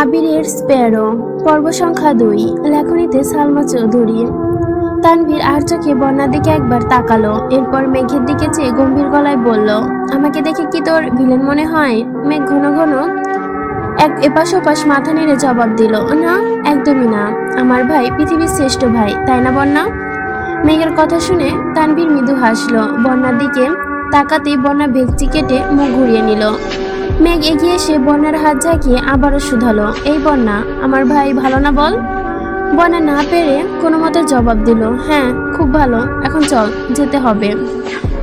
আবিরের স্প্যারো, পর্ব সংখ্যা দুই, লেখনীতে সালমা চৌধুরী। তানভীর আর চোখে বন্যার দিকে একবার তাকালো, এরপর মেঘের দিকে চেয়ে গম্ভীর গলায় বলল, আমাকে দেখে কি তোর ভিলেন মনে হয়? মেঘ ঘন ঘন এক এপাশ ওপাশ মাথা নেড়ে জবাব দিল, না, একদমই না। আমার ভাই পৃথিবীর শ্রেষ্ঠ ভাই, তাই না বন্যা? মেঘের কথা শুনে তানভীর মৃদু হাসলো, বন্যার দিকে তাকাতেই বন্যা ভেকচি কেটে মুখ ঘুরিয়ে নিল। মেঘ এগিয়ে এসে বন্যার হাত ঝাঁকিয়ে আবারও শুধালো। এই বন্যা, আমার ভাই ভালো না বল? বন্যা না পেরে কোনো মতে জবাব দিল হ্যাঁ খুব ভালো, এখন চল, যেতে হবে।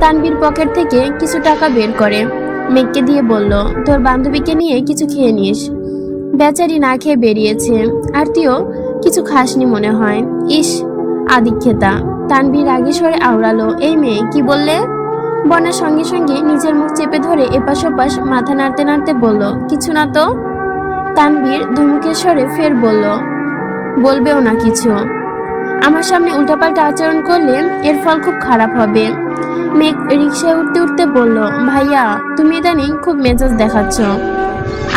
তানবীর পকেট থেকে কিছু টাকা বের করে। মেঘকে দিয়ে বলল, তোর বান্ধবীকে নিয়ে কিছু খেয়ে নিস। বেচারি না খেয়ে বেরিয়েছে। আর তুইও কিছু খাসনি মনে হয়। ইস, আদিক্ষেতা। তানবীর আগে সরে আওড়ালো, এই মেয়ে, কি বললে? বন্যার সঙ্গে সঙ্গে নিজের মুখ চেপে ধরে এপাশ ওপাশ মাথা নাড়তে নাড়তে বলল, কিছু না তো? তানবীর ধুমুকের স্বরে ফের বলল, বলবেও না কিছু। আমার সামনে উল্টাপাল্টা আচরণ করলে এর ফল খুব খারাপ হবে। মেঘ রিক্সায় উঠতে উঠতে বলল, ভাইয়া, তুমি ইদানিং খুব মেজাজ দেখাচ্ছ।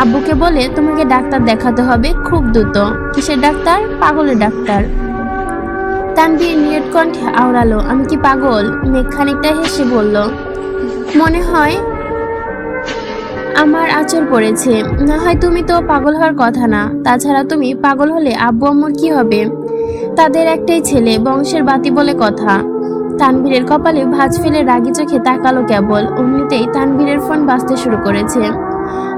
আব্বুকে বলে তোমাকে ডাক্তার দেখাতে হবে খুব দ্রুত। কিসের ডাক্তার? পাগলের ডাক্তার। তানভীর নিয়ত কণ্ঠে আওড়ালো। আমি কি পাগল? মেঘ খানিকটা হেসে বলল, মনে হয় আমার আচর পড়েছে। না হয় তুমি তো পাগল হওয়ার কথা না। তাছাড়া তুমি পাগল হলে আব্বু আম্মুর কি হবে? তাদের একটাই ছেলে, বংশের বাতি বলে কথা। তানভীরের কপালে ভাঁজ ফেলে রাগি চোখে তাকালো কেবল। অমনিতেই তানভীরের ফোন বাজতে শুরু করেছে।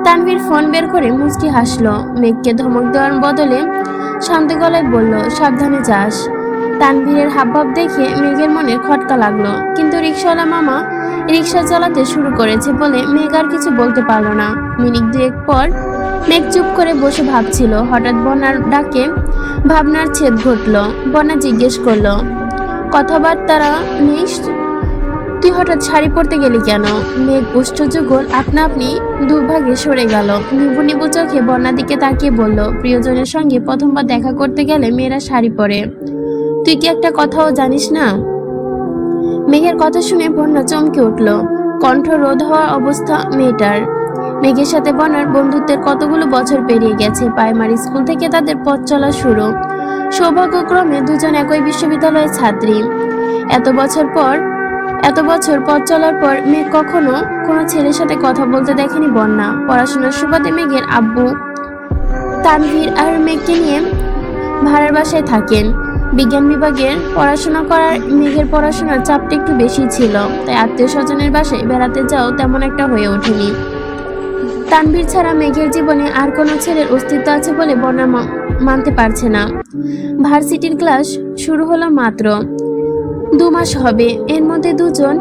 তানভীর ফোন বের করে মুচকি হাসলো। মেঘকে ধমক দেওয়ার বদলে শান্ত গলায় বলল, সাবধানে যাস। তানভীরের হাবভাব দেখে মেঘের মনে খটকা লাগল। কিন্তু রিক্সাওয়ালা মামা রিক্সা চালাতে শুরু করেছে বলে মেঘ আর কিছু বলতে পারল না। মিনিট দুয়েক পর মেঘ চুপ করে বসে ভাবছিল। হঠাৎ বন্যার ডাকে ভাবনার ছেদ ঘটলো। বন্যা জিজ্ঞেস করল, কথাবার্তারা নেই তুই হঠাৎ শাড়ি পরতে গেলি কেন? মেঘ গোষ্ঠযুগল আপনা আপনি দুর্ভাগে সরে গেল। নিবু নিবু চোখে বন্যার দিকে তাকিয়ে বলল, প্রিয়জনের সঙ্গে প্রথমবার দেখা করতে গেলে মেয়েরা শাড়ি পরে। তুই কি একটা কথাও জানিস না? মেঘের কথা শুনে বন্যা চমকে উঠল। কণ্ঠ রোধ হওয়ার অবস্থা মেয়েটার। মেঘের সাথে বন্যার বন্ধুত্বের কতগুলো বছর পেরিয়ে গেছে, প্রাইমারি স্কুল থেকে তাদের পথ চলা শুরু। সৌভাগ্যক্রমে দুজন একই বিশ্ববিদ্যালয়ের ছাত্রী। এত বছর পর, এত বছর পথ চলার পর মেঘ কখনো কোনো ছেলের সাথে কথা বলতে দেখেনি বন্যা। পড়াশোনার সুবাদে মেঘের আব্বু তানভীর আর মেঘকে নিয়ে ভাড়ার বাসায় থাকেন। বিজ্ঞান বিভাগের পড়াশোনা করার মেঘের পড়াশোনার চাপটা একটু বেশি ছিল, তাই আত্মীয় স্বজনের বাসায় বেড়াতে যাও তেমন একটা হয়ে ওঠেনি। তানভীর ছাড়া মেঘের জীবনে আর কোনো ছেলের অস্তিত্ব আছে বলে বন্যা মানতে পারছে না। ভার্সিটির ক্লাস শুরু হলো মাত্র। দু মাস হবে, এর মধ্যে দুজন,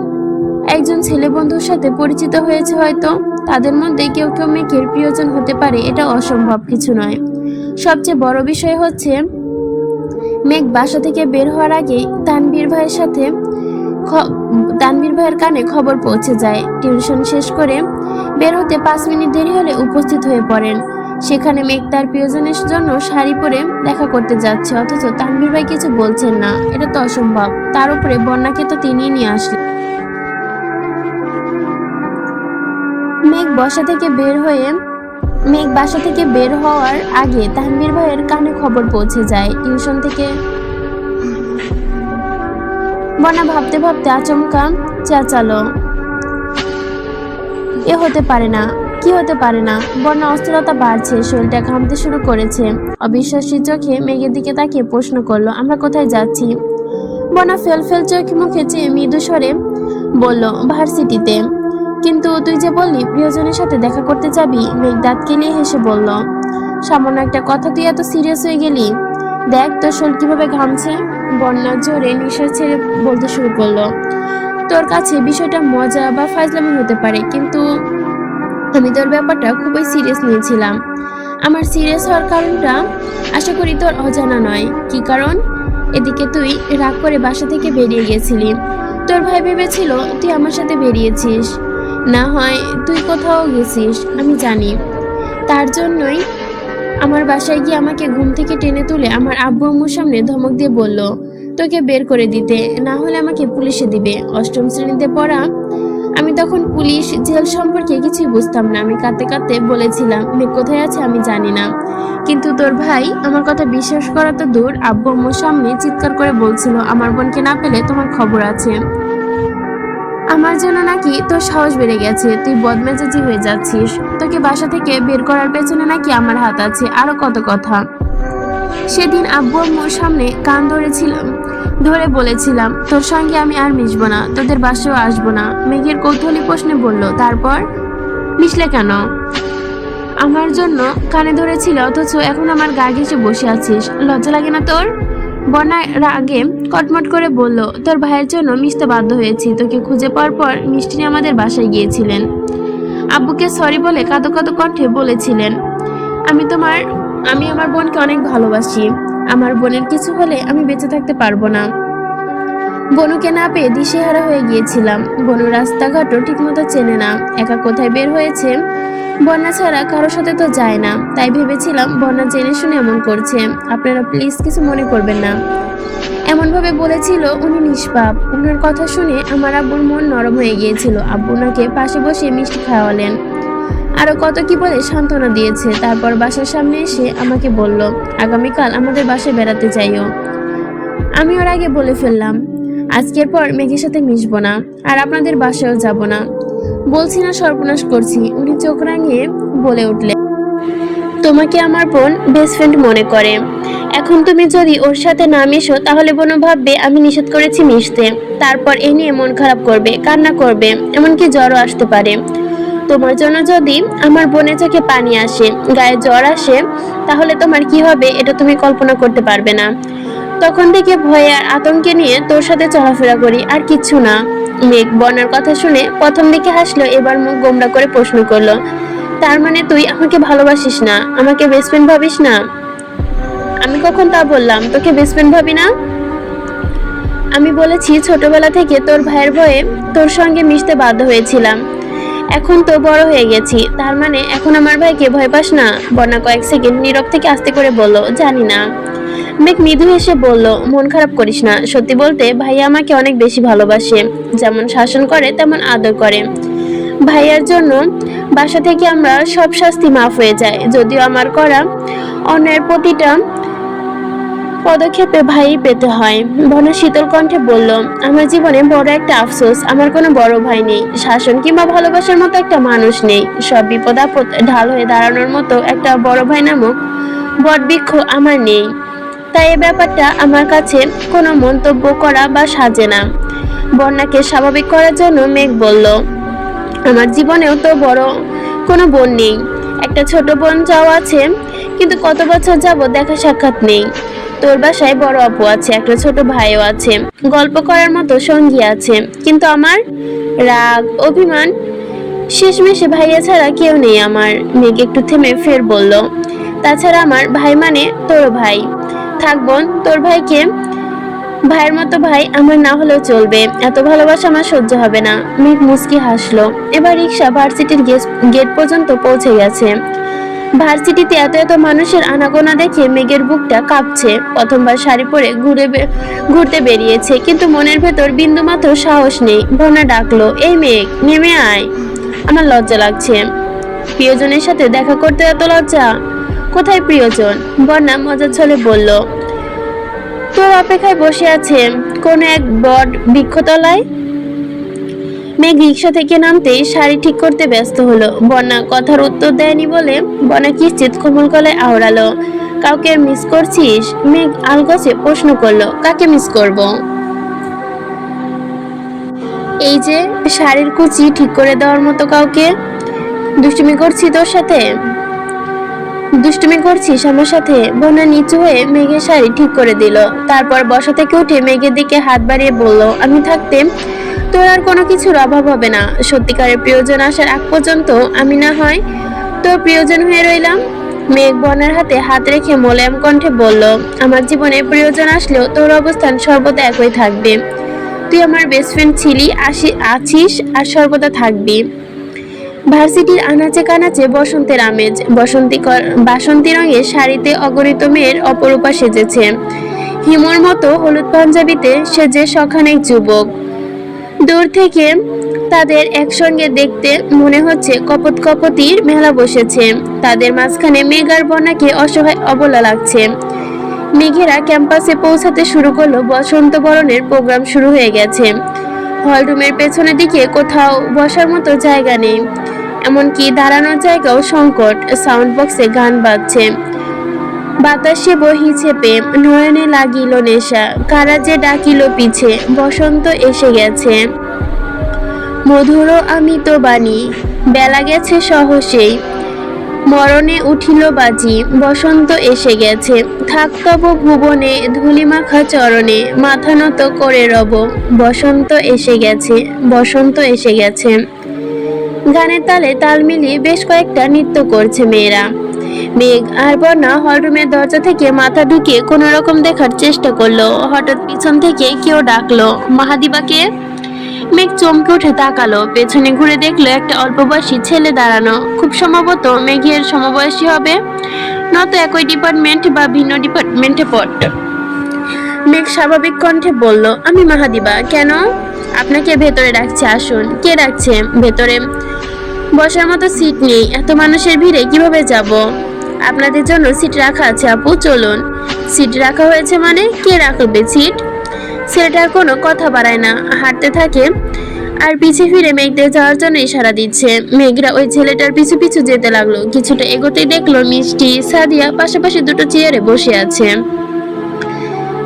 একজন ছেলে বন্ধুর সাথে পরিচিত হয়েছে হয়তো, তাদের মধ্যে কেউ কেউ মেঘের প্রিয়জন হতে পারে, এটা অসম্ভব কিছু নয়। সবচেয়ে বড় বিষয় হচ্ছে মেঘ বাসা থেকে বের হওয়ার আগেই তানবীর ভাইয়ের সাথে তানবীর ভাইয়ের কানে খবর পৌঁছে যায়। টিউশন শেষ করে বের হতে পাঁচ মিনিট দেরি হলে উপস্থিত হয়ে পড়েন। সেখানে মেঘ তার প্রিয়জনের জন্য শাড়ি পরে দেখা করতে যাচ্ছে, অথচ তানবীর ভাই কিছু বলছেন না। এটা তো অসম্ভব। তার উপরে বন্যাকে তো তিনিই নিয়ে আসলেন। মেঘ বসা থেকে বের হয়ে মেঘ বাসা থেকে বের হওয়ার আগে তানবীর ভাইয়ের কানে খবর পৌঁছে যায় টিউশন থেকে। বনা ভাবতে ভাবতে আচমকা চেঁচালো। এ হতে পারে না, কি হতে পারে না, বন্যা অস্থিরতা বাড়ছে, শরীরটা ঘামতে শুরু করেছে। অবিশ্বাসী চোখে মেঘের দিকে তাকিয়ে প্রশ্ন করল, আমরা কোথায় যাচ্ছি? বনা ফেল ফেল চোখ মুখে চেয়ে মৃদু স্বরে বলল, ভার্সিটিতে। কিন্তু তুই যে বললি, প্রিয়জনের সাথে দেখা করতে যাবি মেঘ দাঁত কেলিয়ে হেসে বলল, সামান্য একটা কথা, তুই এত সিরিয়াস হয়ে গেলি? দেখ তোর শরীর কীভাবে ঘামছে। বন্যা জোরে নিঃশ্বাস ছেড়ে বলতে শুরু করল, তোর কাছে বিষয়টা মজা বা ফাজলামি হতে পারে, কিন্তু আমি তোর ব্যাপারটা খুবই সিরিয়াস নিয়েছিলাম। আমার সিরিয়াস হওয়ার কারণটা আশা করি তোর অজানা নয়। কি কারণ? এদিকে তুই রাগ করে বাসা থেকে বেরিয়ে গেছিলি। তোর ভাই ভেবেছিল তুই আমার সাথে বেরিয়েছিস। না হয় তুই কোথাও গেছিস, আমি জানি। তার জন্যই আমার বাসায় গিয়ে আমাকে ঘুম থেকে টেনে তুলে আমার আব্বু আম্মুর সামনে ধমক দিয়ে বলল, তোকে বের করে দিতে, না হলে আমাকে পুলিশে দিবে। অষ্টম শ্রেণীতে পড়া, আমি তখন পুলিশ জেল সম্পর্কে কিছুই বুঝতাম না। আমি কাঁদতে কাঁদতে বলেছিলাম, মেয়ে কোথায় আছে আমি জানি না। কিন্তু তোর ভাই আমার কথা বিশ্বাস করা তো দূর। আব্বু আম্মুর সামনে চিৎকার করে বলছিল, আমার বোনকে না পেলে তোমার খবর আছে। আমার জন্য নাকি তোর সাহস বেড়ে গেছে, তুই বদমেজাজি হয়ে যাচ্ছিস। তোকে বাসা থেকে বের করার পেছনে নাকি আমার হাত আছে, আরও কত কথা। সেদিন আব্বু আম্মুর সামনে কান ধরেছিলাম, ধরে বলেছিলাম, তোর সঙ্গে আমি আর মিশবো না, তোদের বাসায়ও আসব না। মেঘের কৌতূহলী প্রশ্নে বলল, তারপর? মিশলে কেন? আমার জন্য কানে ধরেছিল, অথচ এখন আমার গা ঘেসে বসে আছিস, লজ্জা লাগে না তোর? বন্যার আগে কটমট করে বলল, তোর ভাইয়ের জন্য মিশতে বাধ্য হয়েছি। তোকে খুঁজে পাওয়ার পর মিষ্টি আমাদের বাসায় গিয়েছিলেন। আব্বুকে সরি বলে কাঁদো কাঁদো কণ্ঠে বলেছিলেন, আমি তোমার, আমি আমার বোনকে অনেক ভালোবাসি। আমার বোনের কিছু হলে আমি বেঁচে থাকতে পারব না। বনুকে না পেয়ে দিশেহারা হয়ে গিয়েছিলাম। বনু রাস্তাঘাটও ঠিকমতো চেনে না। একা কোথায় বের হয়েছে? বন্যা ছাড়া কারোর সাথে তো যায় না। তাই ভেবেছিলাম বন্যা জেনে শুনে এমন করছে। আপনারা প্লিজ কিছু মনে করবেন না। এমনভাবে বলেছিল, উনি নিষ্পাপ। ওনার কথা শুনে আমার আব্বুর মন নরম হয়ে গিয়েছিল। আব্বু ওনাকে পাশে বসে মিষ্টি খাওয়ালেন। আরও কত কি বলে সান্ত্বনা দিয়েছে। তারপর বাসার সামনে এসে আমাকে বলল, আগামীকাল আমাদের বাসায় বেড়াতে যাইও। আমি ওর আগে বলে ফেললাম, আজকের পর মেঘের সাথে মিশবো না, আর আপনাদের বাসায়ও যাব না। বলছি না, সর্বনাশ করছি। উনি চোখ রাঙিয়ে বলে উঠলেন, তোমাকে আমার বোন বেস্ট ফ্রেন্ড মনে করে। এখন তুমি যদি ওর সাথে না মিশো, তাহলে বোনও ভাববে আমি নিষেধ করেছি মিশতে। তারপর এ নিয়ে মন খারাপ করবে, কান্না করবে, এমনকি জ্বরও আসতে পারে। তোমার জন্য যদি আমার বোনের চোখে পানি আসে, গায়ে জ্বর আসে, তাহলে তোমার কি হবে এটা তুমি কল্পনা করতে পারবে না। তখন থেকে ভয়ে আর আতঙ্কে নিয়ে তোর সাথে চলাফেরা করি, আর কিচ্ছু না। মেঘ বনার কথা শুনে প্রথম দিকে হাসলো, এবার মুখ গোমরা করে প্রশ্ন করল, তার মানে তুই আমাকে ভালোবাসিস না? আমাকে বেস্ট ফ্রেন্ড ভাবিস না? আমি কখন তা বললাম? তোকে বেস্ট ফ্রেন্ড ভাবি না? আমি বলেছি ছোটবেলা থেকে তোর ভাইয়ের ভয়ে তোর সঙ্গে মিশতে বাধ্য হয়েছিলাম। এখন তো বড় হয়ে গেছি। তার মানে এখন আমার ভাইকে ভয় পাস না? বন্যা কয়েক সেকেন্ড নীরব থেকে আস্তে করে বলল, জানি না। মেঘ মৃদু হেসে বলল, মন খারাপ করিস না। সত্যি বলতে, ভাইয়া আমাকে অনেক বেশি ভালোবাসে। যেমন শাসন করে, তেমন আদর করে। ভাইয়ার জন্য বাসা থেকে আমরা সব শাস্তি মাফ হয়ে যায়। যদিও আমার করা অন্যের প্রতিটা পদক্ষেপে ভাই পেতে হয়। বনা শীতল কণ্ঠে বলল, আমার জীবনে বড় একটা আফসোস। আমার কোনো বড় ভাই নেই। শাসন কিংবা ভালোবাসার মতো একটা মানুষ নেই। সব বিপদ আপদ ঢাল হয়ে দাঁড়ানোর মতো একটা বড় ভাই নামক বটবৃক্ষ আমার নেই। তাই এই ব্যাপারটা আমার কাছে কোনো মন্তব্য করা বা সাজে না। বন্যাকে স্বাভাবিক করার জন্য মেঘ বলল, আমার জীবনেও তো বড় কোনো বোন নেই। একটা ছোট বোন যাও আছে, কিন্তু কত বছর যাব দেখা সাক্ষাৎ নেই। তোর বাসায় বড় আপু আছে, একটা ছোট ভাইও আছে, গল্প করার মতো সঙ্গী আছে। কিন্তু আমার রাগ, অভিমান, শেষমেশে ভাইয়া ছাড়া কেউ নেই আমার। মেঘ একটু থেমে ফের বলল, তাছাড়া আমার ভাই মানে তোর ভাই। থাক বোন, তোর ভাইকে ভাইয়ের মতো ভাই আমার না হলেও চলবে। এত ভালোবাসা আমার সহ্য হবে না। মেঘ মুস্কি হাসলো। এবার রিক্সা ভার্সিটির গেট পর্যন্ত পৌঁছে গেছে। ভার্সিটিতে এত এত মানুষের আনাগোনা দেখে মেঘের বুকটা কাঁপছে। প্রথমবার শাড়ি পরে ঘুরে ঘুরতে বেরিয়েছে, কিন্তু মনের ভেতর বিন্দু মাত্র সাহস নেই। বন্যা ডাকলো, এই মেঘ, নেমে আয়। আমার লজ্জা লাগছে। প্রিয়জনের সাথে দেখা করতে এত লজ্জা? কোথায় প্রিয়জন? বন্যা মজার ছলে বলল, তোর অপেক্ষায় বসে আছে কোন এক বট বৃক্ষতলায়? মেঘ রিক্সা থেকে নামতেই শাড়ি ঠিক করতে ব্যস্ত হলো। বন্যা কথার উত্তর দেয়নি বলে বন্যা কিশ্চিত কোমল গলায় আওড়ালো, কাউকে মিস করছিস? মেঘ আলগোছে প্রশ্ন করল, কাকে মিস করব? এই যে শাড়ির কুচি ঠিক করে দেওয়ার মতো কাউকে দুষ্টুমি করছি তোর সাথে? দুষ্টুমি করছিস আমার সাথে? বন্যা নিচু হয়ে মেঘের শাড়ি ঠিক করে দিল। তারপর বসা থেকে উঠে মেঘের দিকে হাত বাড়িয়ে বলল, আমি থাকতে তোর আর কোনো কিছুর অভাব হবে না। সত্যিকারের প্রিয়জন আসার আগ পর্যন্ত আমি না হয় তোর প্রিয়জন হয়ে রইলাম। মেঘ বনের হাতে হাত রেখে মোলায়েম কণ্ঠে বলল, আমার জীবনে প্রিয়জন আসলেও তোর অবস্থান সর্বদা একই থাকবে। তুই আমার বেস্ট ফ্রেন্ড ছিলি, আসি, আছিস আর সর্বদা থাকবি। ভার্সিটির আনাচে কানাচে বসন্তের আমেজ। বসন্তীকর বাসন্তী রঙের শাড়িতে অগণিত মেয়ের অপরূপা সেজেছে। হিমোর মতো হলুদ পাঞ্জাবিতে সেজে সখানেক যুবক। দূর থেকে তাদের একসঙ্গে দেখতে মনে হচ্ছে কপত কপতির মেলা বসেছে। তাদের মাঝখানে মেঘার বনাকে অসহায় অবলা লাগছে। মেঘেরা ক্যাম্পাসে পৌঁছাতে শুরু করল বসন্ত বরণের প্রোগ্রাম শুরু হয়ে গেছে। হলরুমের পেছনের দিকে কোথাও বসার মতো জায়গা নেই। এমনকি দাঁড়ানোর জায়গাও সংকট সাউন্ড বক্সে গান বাজছে। বাতাসে বহি চেপে নয়নে লাগিল নেশা কারা যে ডাকিল পিছে, বসন্ত এসে গেছে। মধুর আমি তো বাণী, বেলা গেছে সহসেই। মরণে উঠিল বাজি, বসন্ত এসে গেছে। থাক তব ভুবনে, ধুলিমাখা চরণে, মাথা নত করে রব। বসন্ত এসে গেছে, বসন্ত এসে গেছে। গানের তালে তাল মিলিয়ে বেশ কয়েকটা নৃত্য করছে মেয়েরা। মেঘ আর বর্ণা হলরুমের দরজা থেকে মাথা ঢুকিয়ে কোনো রকম দেখার চেষ্টা করল। হঠাৎ পিছন থেকে কেউ ডাকলো, মাহাদিবাকে? মেঘ চমকে উঠে তাকালো। পেছনে ঘুরে দেখল একটা অল্প বয়সী ছেলে দাঁড়ানো। খুব সম্ভবত মেঘের সমবয়সী হবে নয়তো একই ডিপার্টমেন্ট বা ভিন্ন ডিপার্টমেন্টে পড়ত। মেঘ স্বাভাবিক কণ্ঠে বলল, আমি মাহাদিবা, কেন? আপনাকে ভেতরে ডাকছে, আসুন। কে ডাকছে? ভেতরে বসার মতো সিট নেই। এত মানুষের ভিড়ে কীভাবে যাব? আপনাদের জন্য সিট রাখা আছে, আপু, চলুন। সিট রাখা হয়েছে মানে কে রাখবে সিট ছেলেটার কোনো কথা বাড়ায় না, হাঁটতে থাকে আর পিছে ফিরে মেঘদের যাওয়ার জন্য ইশারা দিচ্ছে। মেঘরা ওই ছেলেটার পিছু পিছু যেতে লাগল, কিছুটা এগোতেই দেখল মিষ্টি, সাদিয়া পাশাপাশি দুটো চেয়ারে বসে আছে।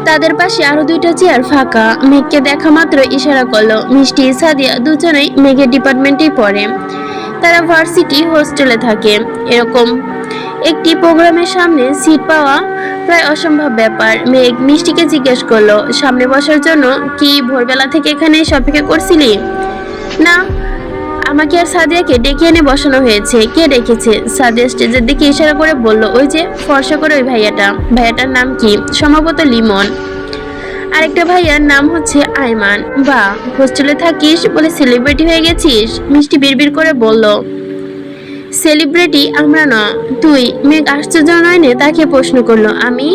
তাদের পাশে আরও দুইটা চেয়ার ফাঁকা, মেঘকে দেখা মাত্র ইশারা করল। মিষ্টি, সাদিয়া দুজনেই মেঘের ডিপার্টমেন্টেই পড়ে। তারা ভার্সিটি হোস্টেলে থাকে। এরকম একটি প্রোগ্রামের সামনে সিট পাওয়া প্রায় অসম্ভব ব্যাপার। মেঘ মিষ্টিকে জিজ্ঞেস করল, সামনে বসার জন্য কি ভোরবেলা থেকে এখানে এসে অপেক্ষা করছিলি? না, আমাকে আর সাদিয়াকে ডেকে এনে বসানো হয়েছে। কে ডেকেছে? সাদিয়া স্টেজের দিকে ইশারা করে বলল, ওই যে, ফর্সা করে ওই ভাইয়াটা। ভাইয়াটার নাম কি? সম্ভবত লিমন। আরেকটা ভাইয়ার নাম হচ্ছে আইমান বা হোস্টেলে থাকিস বলে সেলিব্রিটি হয়ে গেছিস? মিষ্টি বিড়বিড় করে বলল সেলিব্রিটি আমরা না। তুই, মেঘ আশ্চর্য নয়নে তাকে প্রশ্ন করল। আমি,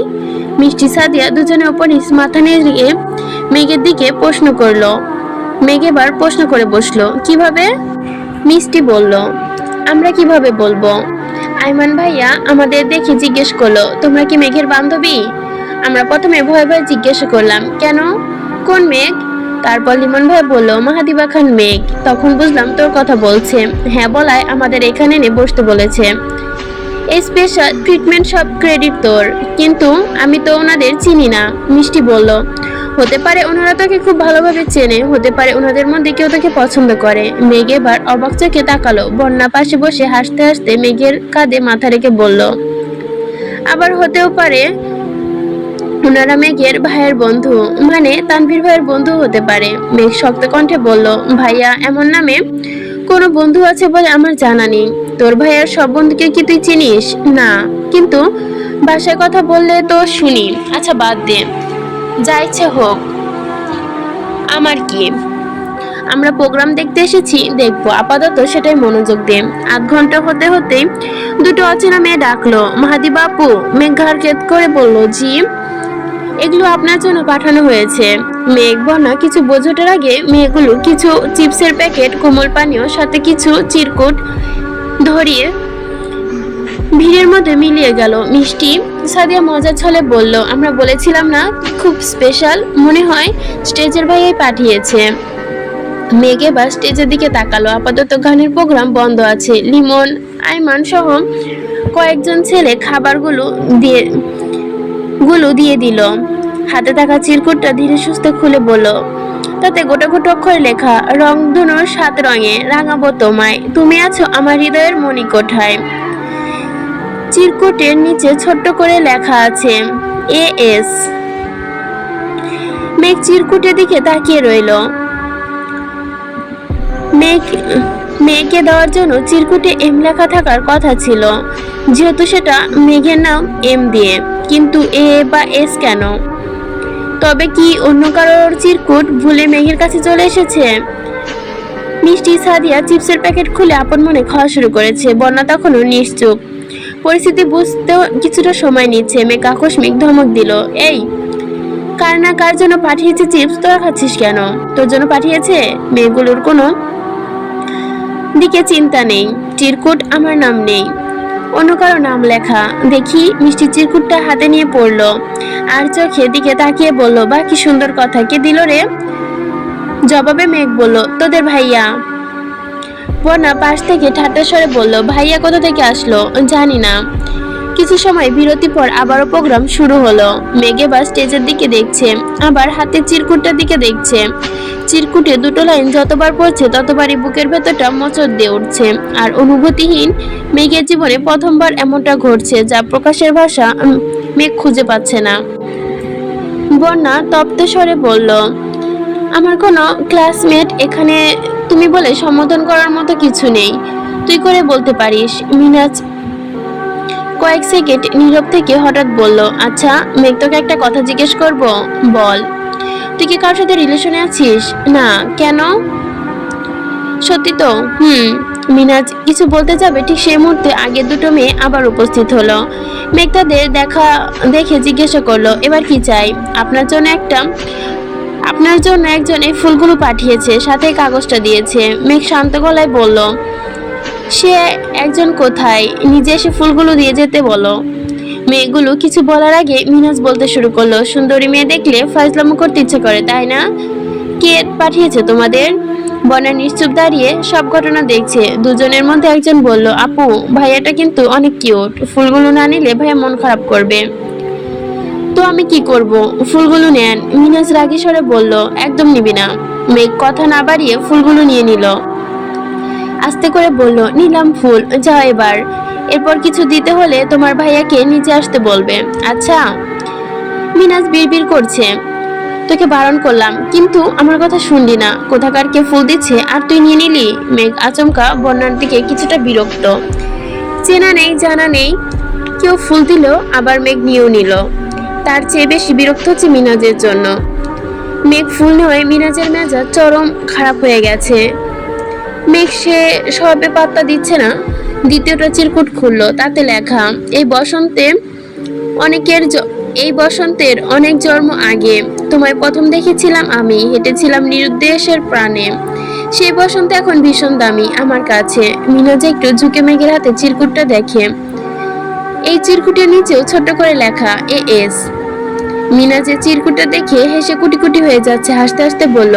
মিষ্টি সাদিয়া দুজনে ওপর নিচ মাথা নিয়ে মেঘের দিকে প্রশ্ন করল। মেঘ এবার প্রশ্ন করে বসল, কীভাবে? মিষ্টি বলল, আমরা কীভাবে বলব? আইমান ভাইয়া আমাদের দেখে জিজ্ঞেস করল, তোমরা কি মেঘের বান্ধবী? আমরা প্রথমে ভয়ে ভয়ে জিজ্ঞেস করলাম, কেন? কোন মেঘ? তারপর লিমন ভাই বলল, মাহাদিবা খান মেঘ। তখন বুঝলাম তোর কথা বলছে। হ্যাঁ বলায় আমাদের এখানে এনে বসতে বলেছে। এই স্পেশাল ট্রিটমেন্ট সব ক্রেডিট তোর। কিন্তু আমি তো ওনাদের চিনি না। মিষ্টি বলল, হতে পারে ওনারা তোকে খুব ভালোভাবে চেনে। হতে পারে ওনাদের মধ্যে কেউ তোকে পছন্দ করে। মেঘ এবার অবাক চোখে তাকালো। বন্যা পাশে বসে হাসতে হাসতে মেঘের কাঁধে মাথা রেখে বলল, আবার হতেও পারে ওনারা মেঘের ভাইয়ের বন্ধু। মানে তানভীর ভাইয়ের বন্ধু হতে পারে। মেঘ শক্ত কণ্ঠে বলল, ভাইয়া, এমন নামে? কোনো বন্ধু আছে বলে আমার জানা নেই। তোর ভাইয়ের সব বন্ধুকে কি তুই চিনিস? না, কিন্তু বাসায় কথা বললে তো শুনি। আচ্ছা বাদ দে। যা ইচ্ছে হোক। আমার কি? আমরা প্রোগ্রাম দেখতে এসেছি। দেখব। আপাতত সেটাই মনোযোগ দে। আধ ঘণ্টা হতে হতে দুটো অচেনা মেয়ে ডাকলো। মাহাদি বাপু? মেঘ ঘাড় করে বলল, জি? এগুলো আপনার জন্য পাঠানো হয়েছে। মেঘ বনা কিছু বোঝোটার আগে মেয়েগুলো কিছু চিপসের প্যাকেট, কোমল পানীয়, সাথে কিছু চিরকুট ধরিয়ে ভিড়ের মধ্যে মিলিয়ে গেল। মিষ্টি সাদিয়া মজার ছলে বলল, আমরা বলেছিলাম না, খুব স্পেশাল মনে হয় স্টেজের ভাইয়াই পাঠিয়েছে। মেঘে বা স্টেজের দিকে তাকালো। আপাতত গানের প্রোগ্রাম বন্ধ আছে। লিমন, আইমান সহ কয়েকজন ছেলে খাবারগুলো দিয়ে গুলো দিয়ে দিল। হাতে থাকা চিরকুটটা ধীরে সুস্থে খুলে বলল, তাতে গোটা গোটা অক্ষরে লেখা, রং ধনুর সাত রঙে, রাঙাবো তোমায়। তুমি আছো আমার হৃদয়ের মণিকোঠায়। চিরকুটের নিচে ছোট্ট করে লেখা আছে, এ এস। মেঘ চিরকুটের দিকে তাকিয়ে রইল। মেঘ মেঘকে দেওয়ার জন্য চিরকুটে এম লেখা থাকার কথা ছিল, যেহেতু সেটা মেঘের নাম এম দিয়ে, কিন্তু এ বা এস কেন? তবে কি অন্য কারোর চিরকুট ভুলে মেঘের কাছে চলে এসেছে? মিষ্টি সাদিয়া চিপসের প্যাকেট খুলে আপন মনে খাওয়া শুরু করেছে, বন্যা তখনও নিশ্চুপ। পরিস্থিতি বুঝতেও কিছুটা সময় নিচ্ছে, মেঘ আকস্মিক ধমক দিল, এই, কার না কার জন্য পাঠিয়েছে চিপস? তোরা খাচ্ছিস কেন? তোর জন্য পাঠিয়েছে? মেয়েগুলোর কোনো দিকে চিন্তা নেই, চিরকুট আমার নাম নেই। অন্য কারও নাম লেখা। দেখি মিষ্টি চিরকুটটা হাতে নিয়ে পড়ল। আর চোখে দিকে তাকিয়ে বলল, বা, কি সুন্দর কথা। কে দিল রে? জবাবে মেঘ বলল, তোদের ভাইয়া। বন্যা পাশ থেকে ঠাট্টা স্বরে বলল, ভাইয়া কোথা থেকে আসলো? জানি না। কিছু সময় বিরতি পর আবারও প্রোগ্রাম শুরু হলো। মেঘে বা স্টেজের দিকে দেখছে, আবার হাতের চিরকুটটার দিকে দেখছে। চিরকুটে দুটো লাইন যতবার পড়ছে, ততবারই বুকের ভেতরটা মোচড় দিয়ে উঠছে। আর অনুভূতিহীন মেঘের জীবনে প্রথমবার এমনটা ঘটছে, যা প্রকাশের ভাষা মেঘ খুঁজে পাচ্ছে না। বন্যা তপ্ত স্বরে বলল, আমার কোনো ক্লাসমেট এখানে তুমি বলে সম্বোধন করার মতো কিছু নেই। তুই করে বলতে পারিস। মিনাজ কয়েক সেকেন্ড নীরব থেকে হঠাৎ বলল আচ্ছা মেঘ, তোকে একটা কথা জিজ্ঞেস করব? বল। তুই কি কারোর সাথে রিলেশনে আছিস? না, কেন? সত্যি তো, হুম। মিনাজ, কিছু বলতে যাবে? ঠিক সেই মুহূর্তে আগে দুটো মেয়ে আবার উপস্থিত হলো। মেঘ তাদের দেখা দেখে জিজ্ঞাসা করল, এবার কি চাই? আপনার জন্য একটা, আপনার জন্য একজন এই ফুলগুলো পাঠিয়েছে, সাথে কাগজটা দিয়েছে। মেঘ শান্ত গলায় বলল, সে একজন কোথায়? নিজে এসে ফুলগুলো দিয়ে যেতে বলো। মেয়েগুলো কিছু বলার আগে মিনাজ বলতে শুরু করল, সুন্দরী মেয়ে দেখলে ফাজলামো করতে ইচ্ছে করে, তাই না? কে পাঠিয়েছে তোমাদের? বনা নিশ্চুপ দাঁড়িয়ে সব ঘটনা দেখছে। দুজনের মধ্যে একজন বলল, আপু, ভাইয়াটা কিন্তু অনেক কিউট ফুলগুলো না নিলে ভাইয়া মন খারাপ করবে। তো আমি কি করব? ফুলগুলো নেন। মিনাজ রাগী স্বরে বলল, একদম নিবি না। মেঘ কথা না বাড়িয়ে ফুলগুলো নিয়ে নিল। আস্তে করে বলল, নিলাম ফুল, যাও এবার। এরপর কিছু দিতে হলে তোমার ভাইয়াকে নিচে আসতে বলবে। আচ্ছা মিনাজ বিড়বিড় করছে। তোকে বারণ করলাম, কিন্তু আমার কথা শুনলি না। কোথাকার কে ফুল দিচ্ছে, আর তুই নিয়ে নিলি? মেঘ আচমকা বন্যার দিকে কিছুটা বিরক্ত। চেনা নেই, জানা নেই। কেউ ফুল দিল, আবার মেঘ নিয়েও নিল। তার চেয়ে বেশি বিরক্ত হচ্ছে মিনাজের জন্য। মেঘ ফুল নেওয়ায় মিনাজের মেজাজ চরম খারাপ হয়ে গেছে। মেঘ সে সবে পাত্তা দিচ্ছে না। দ্বিতীয়টা চিরকুট খুললো, তাতে লেখা, এই বসন্তে অনেকের এই বসন্তের অনেক জন্ম আগে, তোমায় প্রথম দেখেছিলাম আমি, হেঁটেছিলাম নিরুদ্দেশের প্রাণে। সেই বসন্ত এখন ভীষণ দামি আমার কাছে। মিনাজ একটু ঝুঁকে মেঘের হাতে চিরকুটটা দেখে। এই চিরকুটের নিচেও ছোট্ট করে লেখা, এ এস। মিনাজের চিরকুটটা দেখে হেসে কুটি কুটি হয়ে যাচ্ছে, হাসতে হাসতে বলল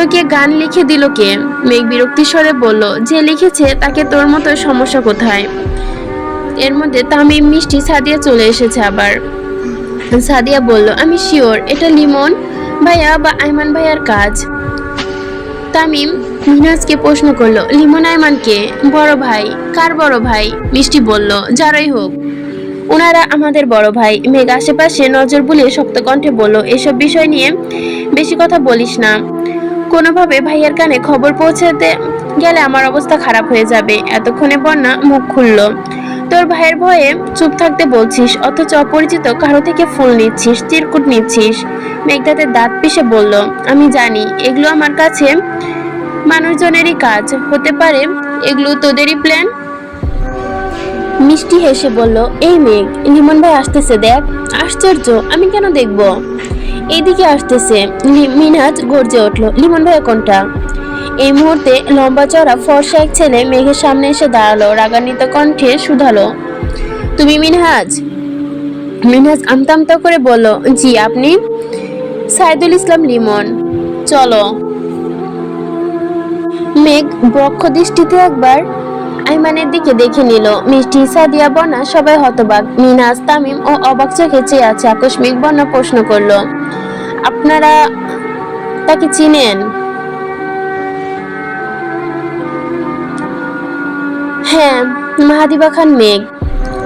তোকে গান লিখে দিল কে? মেঘ বিরক্তি স্বরে বলল, যে লিখেছে তাকে তোর মতো সমস্যা কোথায়? এর মধ্যে তামিম মিষ্টি সাদিয়া চলে এসেছে আবার। সাদিয়া বলল, আমি শিওর, এটা লিমন ভাইয়া বা আইমান ভাইয়ার কাজ। তামিম মিনাজকে প্রশ্ন করল, লিমন আইমানকে বড় ভাই। কার বড় ভাই? মিষ্টি বলল, যারাই হোক। ওনারা আমাদের বড় ভাই। মেঘ আশেপাশে নজর বুলিয়ে শক্ত কণ্ঠে বলল, এসব বিষয় নিয়ে বেশি কথা বলিস না। কোনোভাবে ভাইয়ের কানে খবর পৌঁছাতে গেলে আমার অবস্থা খারাপ হয়ে যাবে। এতক্ষণে বন্যা মুখ খুলল। তোর ভাইয়ের ভয়ে চুপ থাকতে বলছিস, অথচ অপরিচিত কারও থেকে ফুল নিচ্ছিস, চিরকুট নিচ্ছিস। মেঘদাতে দাঁত পিষে বলল, আমি জানি, এগুলো আমার কাছে মানুষজনেরই কাজ। হতে পারে এগুলো তোদেরই প্ল্যান মিষ্টি হেসে বলল, এই মেঘ, লিমন ভাই আসতেছে দেখ, আশ্চর্য, আমি কেন দেখব? এইদিকে আসতেছে মিনাজ গর্জে উঠল, লিমন ভাই কোনটা? এই মুহূর্তে লম্বা চড়া ফর্সা এক ছেলে মেঘের সামনে এসে দাঁড়াল, রাগান্বিত কণ্ঠে শুধালো, তুমি মিনহাজ? মিনহাজ আমতা আমতা করে বলল, জি, আপনি? সাইদুল ইসলাম লিমন, চলো। মেঘ বক্ষ দৃষ্টিতে একবার আইমানের দিকে দেখে নিল। মিষ্টি, সাদিয়া, বনা সবাই হতবাক। মিনাজ তামিম ও অবাক চোখে চেয়ে আছে আকস্মিক বন্যা প্রশ্ন করল, আপনারা তাকে চিনেন? হ্যাঁ মাহাদিবা খান মেঘ।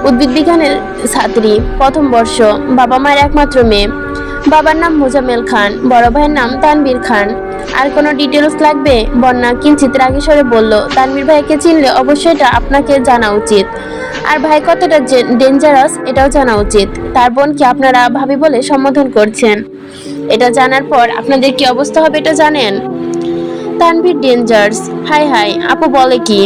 উদ্ভিদ বিজ্ঞানের ছাত্রী, প্রথম বর্ষ। বাবা মায়ের একমাত্র মেয়ে। বাবার নাম মোজামেল খান, বড় ভাইয়ের নাম তানবীর খান। আর কোনো ডিটেলস লাগবে? বন্যা কিঞ্চিত রাগেশ্বরে বলল তানবীর ভাইকে চিনলে অবশ্যই এটা আপনাকে জানা উচিত। আর ভাই কতটা ডেঞ্জারাস এটাও জানা উচিত। তার বোনকে আপনারা ভাবি বলে সম্বোধন করছেন? এটা জানার পর আপনাদের কি অবস্থা হবে এটা জানেন? তানভীর ডেঞ্জার্স হাই হাই, আপু বলে কি?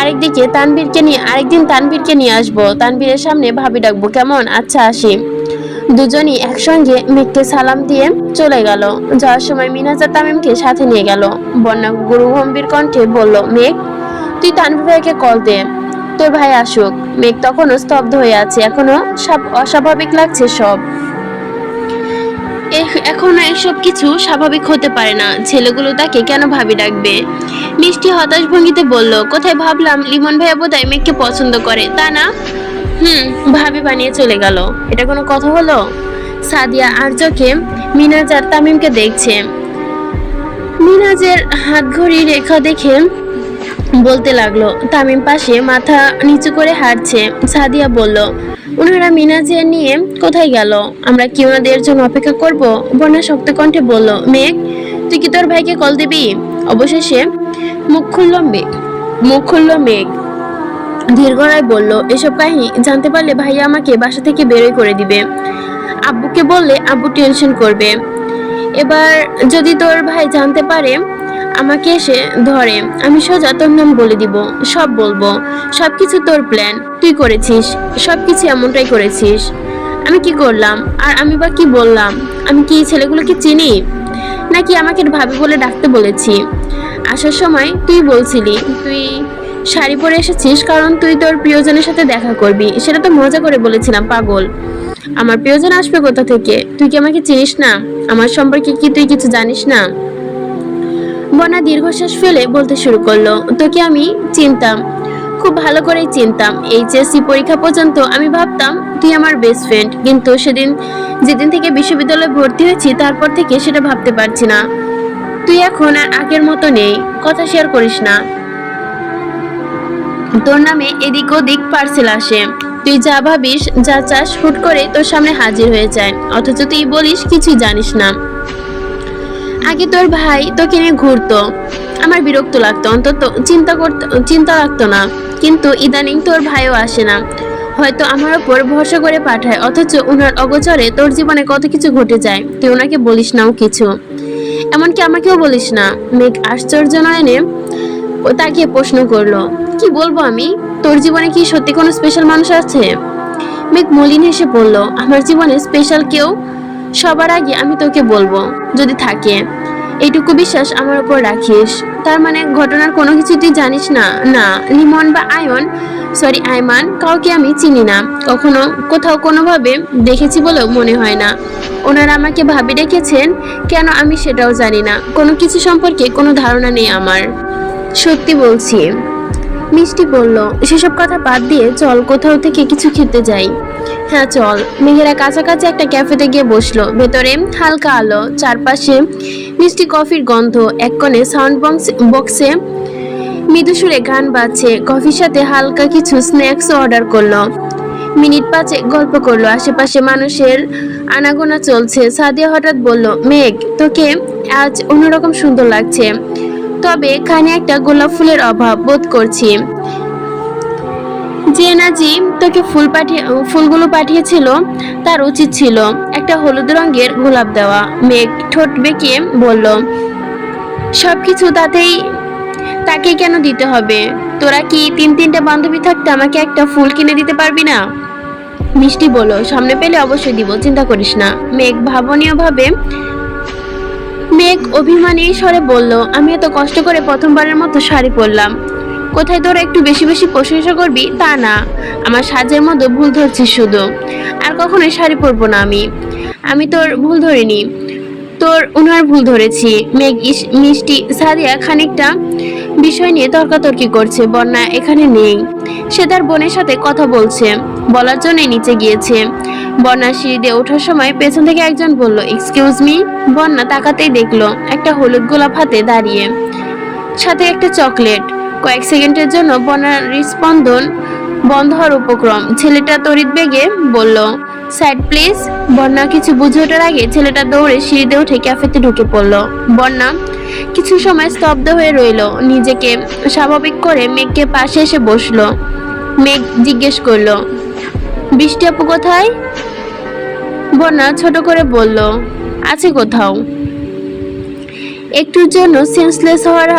আরেকদিকে তানভীরকে নিয়ে, আরেকদিন তানভীরকে নিয়ে আসব। তানভীরের সামনে ভাবি ডাকবো, কেমন? আচ্ছা আসি। দুজনই একসঙ্গে মেঘকে সালাম দিয়ে চলে গেল। যাওয়ার সময় মিনাজা তামিমকে সাথে নিয়ে গেল। বন্যা গুরু গম্ভীর কণ্ঠে বলল, মেঘ, তুই তানভীর ভাইকে কল দে। তোর ভাই আসুক। মেঘ তখনও স্তব্ধ হয়ে আছে। এখনও সব অস্বাভাবিক লাগছে সব। এখনও এসব কিছু স্বাভাবিক হতে পারে না। ছেলেগুলো তাকে কেন ভাবি ডাকবে? মিষ্টি হতাশ ভঙ্গিতে বলল, কোথায় ভাবলাম? লিমন ভাইয়া বোধহয় মেঘকে পছন্দ করে, তা না? হুম, ভাবি বানিয়ে চলে গেল। এটা কোনো কথা হলো? সাদিয়া আর চোখে মিনাজ আর তামিমকে দেখছে। মিনাজের হাত ঘড়ি রেখা দেখে বলতে লাগল, তামিম পাশে মাথা নিচু করে হাঁটছে। সাদিয়া বলল, ওনারা মিনাজের নিয়ে কোথায় গেল? আমরা কি ওনাদের জন্য অপেক্ষা করব? বন্যা শক্ত কণ্ঠে বলল, মেঘ, তুই কি তোর ভাইকে কল দিবি? অবশেষে মুখ খুলল মেঘ মুখ খুলল মেঘ। গলায় বলল, এসব কাহিনী জানতে পারলে ভাইয়া আমাকে বাসা থেকে বেরোয় করে দিবে। আব্বুকে বললে আব্বু টেনশন করবে। এবার যদি তোর ভাই জানতে পারে, আমাকে এসে ধরে। আমি সোজা তোর নাম বলে দিব, সব বলব। সবকিছু তোর প্ল্যান তুই করেছিস। সবকিছু এমনটাই করেছিস। আমি কি করলাম? আর আমি বা কি বললাম? আমি কি ছেলেগুলোকে চিনি? নাকি আমাকে ভাবি বলে ডাকতে বলেছি? আসার সময় তুই বলছিলি, তুই শাড়ি পরে এসেছিস কারণ তুই তোর প্রিয়জনের সাথে দেখা করবি। সেটা তো মজা করে বলেছিলাম, পাগল। আমার প্রিয়জন আসবে কোথা থেকে? তুই কি আমাকে চিনিস না? আমার সম্পর্কে কি তুই কিছু জানিস না? বনা দীর্ঘশ্বাস ফেলে বলতে শুরু করল, তোকে আমি চিনতাম, খুব ভালো করেই চিনতাম। এইচএসসি পরীক্ষা পর্যন্ত আমি ভাবতাম তুই আমার বেস্ট ফ্রেন্ড কিন্তু সেদিন যেদিন থেকে বিশ্ববিদ্যালয়ে ভর্তি হয়েছি, তারপর থেকে সেটা ভাবতে পারছি না। তুই এখন আর আগের মতো নেই, কথা শেয়ার করিস না। তোর নামে এদিক ওদিক পার্সেল আসে। তুই যা ভাবিস, যা চাস, হুট করে তোর সামনে হাজির হয়ে যায়। অথচ তুই বলিস, কিছুই জানিস না। আগে তোর ভাই তোকে নিয়ে ঘুরতো। আমার বিরক্ত লাগতো, অন্তত চিন্তা করতে, চিন্তা লাগতো না। কিন্তু ইদানিং তোর ভাইও আসে না। হয়তো আমার ওপর ভরসা করে পাঠায়, অথচ ওনার অগোচরে তোর জীবনে কত কিছু ঘটে যায়, তুই ওনাকে বলিস নাও কিছু। এমনকি আমাকেও বলিস না। মেঘ আশ্চর্য নয়নে ও তাকিয়ে প্রশ্ন করল কি বলব আমি? তোর জীবনে কি সত্যি কোনো স্পেশাল মানুষ আছে? মেঘ মলিন হেসে বলল, আমার জীবনে স্পেশাল কেউ? সবার আগে আমি তোকে বলব, যদি থাকে। এইটুকু বিশ্বাস আমার উপর রাখিস। তার মানে ঘটনার কোনো কিছু তুই জানিস না? না, লিমন বা আয়ন সরি আয়মান, কাউকে আমি চিনি না। কখনো কোথাও কোনোভাবে দেখেছি বলেও মনে হয় না। ওনারা আমাকে ভাবি রেখেছেন, কেন আমি সেটাও জানি না। কোনো কিছু সম্পর্কে কোনো ধারণা নেই আমার। সত্যি বলছি মিষ্টি বলল, সেসব কথা বাদ দিয়ে চল কোথাও থেকে কিছু খেতে যাই। হ্যাঁ চল। মেঘেরা কাছাকাছি একটা ক্যাফেতে গিয়ে বসল। ভেতরে হালকা আলো, চারপাশে মিষ্টি কফির গন্ধ, এক কোণে সাউন্ড বক্স, বক্সে মৃদু সুরে গান বাজছে। কফির সাথে হালকা কিছু স্ন্যাক্স অর্ডার করল। মিনিট পাঁচে গল্প করল। আশেপাশে মানুষের আনাগোনা চলছে। সাদিয়া হঠাৎ বলল, মেঘ, তোকে আজ অন্যরকম সুন্দর লাগছে। তবে এখানে একটা গোলাপ ফুলের অভাব বোধ করছি। যে নাজি তোকে ফুল পাঠিয়ে, ফুলগুলো পাঠিয়েছিল, তার উচিত ছিল একটা হলুদ রঙের গোলাপ দেওয়া। মেঘ ঠোঁট বেঁকিয়ে বলল সব কিছু তাতেই, তাকে কেন দিতে হবে? তোরা কি তিন তিনটা বান্ধবী থাকতে আমাকে একটা ফুল কিনে দিতে পারবি না? মিষ্টি বলো সামনে পেলে অবশ্যই দিব, চিন্তা করিস না। মেঘ ভাবনীয় ভাবে মেঘ অভিমানী স্বরে বলল, আমি এত কষ্ট করে প্রথমবারের মতো শাড়ি পরলাম। কোথায় তোরা একটু বেশি বেশি প্রশংসা করবি? তা না। আমার সাজের মতো ভুল ধরছিস শুধু। আর কখনোই শাড়ি পরবো না আমি। আমি তোর ভুল ধরিনি। তোর উনার ভুল ধরেছি। মেঘ মিষ্টি সাদিয়া খানিকটা বিষয় নিয়ে তর্কাতর্কি করছে, বন্যা এখানে নেই। সে তার বোনের সাথে কথা বলছে, বলার জন্যই নিচে গিয়েছে। বন্যা সিঁড়ি দিয়ে ওঠার সময় পেছন থেকে একজন বলল এক্সকিউজ মি বন্যা তাকাতেই দেখল, একটা হলুদ গোলাপ হাতে দাঁড়িয়ে। সাথে একটা চকলেট। কয়েক সেকেন্ডের জন্য বন্যার হৃস্পন্দন বন্ধ হওয়ার উপক্রম। ছেলেটা তড়িৎ বেগে বলল সাইড প্লিজ। বন্যা কিছু বুঝে ওঠার আগে ছেলেটা দৌড়ে সিঁড়িতে উঠে ক্যাফেতে ঢুকে পড়ল। বন্যা কিছু সময় স্তব্ধ হয়ে রইল। নিজেকে স্বাভাবিক করে মেঘকে পাশে এসে বসল। মেঘ জিজ্ঞেস করল, বৃষ্টি আপু কোথায়? বন্যা ছোট করে বলল, আছে কোথাও। একটুর জন্য সেন্সলেস হওয়ার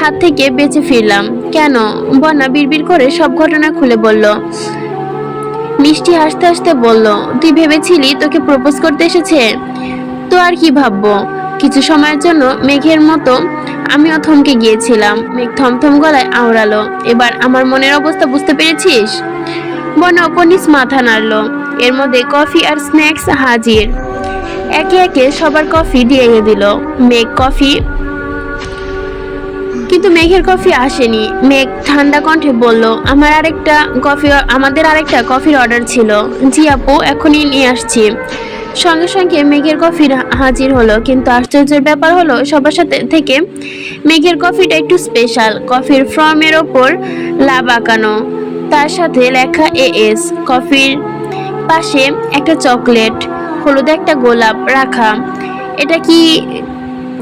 হাত থেকে বেঁচে ফিরলাম। কেন? বন্যা বিড়বিড় করে সব ঘটনা খুলে বলল মিষ্টি হাসতে হাসতে বলল, তুই ভেবেছিলি তোকে প্রপোজ করতে এসেছে? তো আর কি ভাববো? কিছু সময়ের জন্য মেঘের মতো আমিও থমকে গিয়েছিলাম। মেঘ থমথম গলায় আওড়ালো, এবার আমার মনের অবস্থা বুঝতে পেরেছিস? বন অপনিস মাথা নাড়ল, এর মধ্যে কফি আর স্ন্যাক্স হাজির। একে একে সবার কফি দিয়ে দিল। মেঘ কফি কিন্তু মেঘের কফি আসেনি। মেঘ ঠান্ডা কণ্ঠে বলল, আমার আরেকটা কফি আমাদের আরেকটা কফির অর্ডার ছিল। জি আপু, এখনই নিয়ে আসছি। সঙ্গে সঙ্গে মেঘের কফি হাজির হলো, কিন্তু আশ্চর্যের ব্যাপার হলো, সবার সাথে থেকে মেঘের কফিটা একটু স্পেশাল কফির ফর্মের ওপর লাভ আঁকানো। তার সাথে লেখা এএস কফির পাশে একটা চকলেট হলুদে একটা গোলাপ রাখা। এটা কি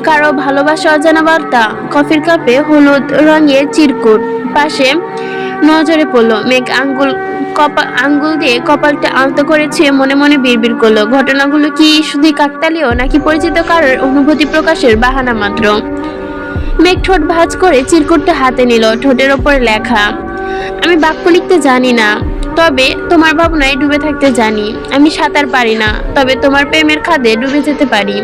কারও ভালোবাসা অজানা বার্তা, কফির কাপে হলুদ রঙের চিরকুট, পাশে নজরে পড়ল মেঘ আঙ্গুল কপাল আঙ্গুল দিয়ে কপালটা আলতো করেছে, মনে মনে বিড়বিড় করল, ঘটনাগুলো কি শুধু কাকতালীয় নাকি পরিচিত কারোর অনুভূতি প্রকাশের বাহানা মাত্র? মেঘ ঠোঁট ভাঁজ করে চিরকুটটা হাতে নিল, ঠোঁটের ওপরে লেখা, আমি বাক্য লিখতে জানি না, তবে তোমার ভাবনায় ডুবে থাকতে জানি, আমি সাঁতার পারি না, তবে তোমার প্রেমের খাদে ডুবে যেতে পারি।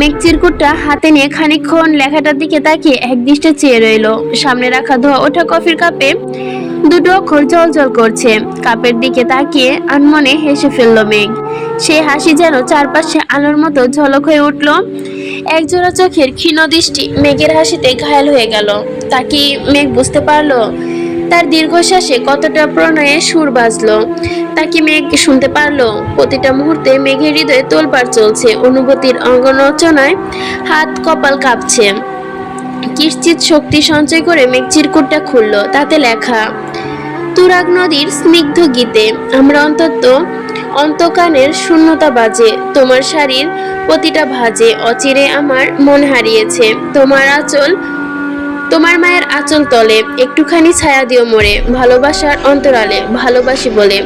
মেঘ চিরকুটটা হাতে নিয়ে খানিকক্ষণ লেখাটার দিকে তাকিয়ে একদৃষ্টে চেয়ে রইল। সামনে রাখা ধোয়া ওঠা কফির কাপে দুটো অক্ষর জল করছে। কাপের দিকে তাকিয়ে আনমনে হেসে ফেলল মেঘ। সেই হাসি যেন চারপাশে আলোর মতো ঝলক হয়ে উঠল। একজোড়া চোখের ক্ষীণ দৃষ্টি মেঘের হাসিতে ঘায়াল হয়ে গেল। তাকে মেঘ বুঝতে পারল? তার দীর্ঘশ্বাসে কতটা প্রণয়ে সুর বাজলো তাকে মেঘ শুনতে পারল? প্রতিটা মুহূর্তে মেঘের হৃদয়ে তোলপাড় চলছে, অনুভূতির অঙ্গনচনায় হাত কপাল কাঁপছে। কিশ্চিত শক্তি সঞ্চয় করে মেঘ চিরকুটটা খুললো, তাতে লেখা, তুরাগ নদীর স্নিগ্ধ গীতে আমরা অন্তত অন্তকানের শূন্যতা বাজে, তোমার শাড়ির প্রতিটা ভাজে অচিরে আমার মন হারিয়েছে, তোমার আঁচল তোমার মায়ের আঁচল তলে, একটুখানি ছায়া দিও মোরে, ভালোবাসার অন্তরালে, ভালোবাসি বলে।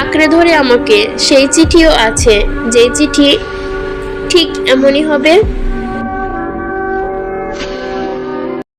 আঁকড়ে ধরে আমাকে, সেই চিঠিও আছে, যেই চিঠি ঠিক এমনই হবে?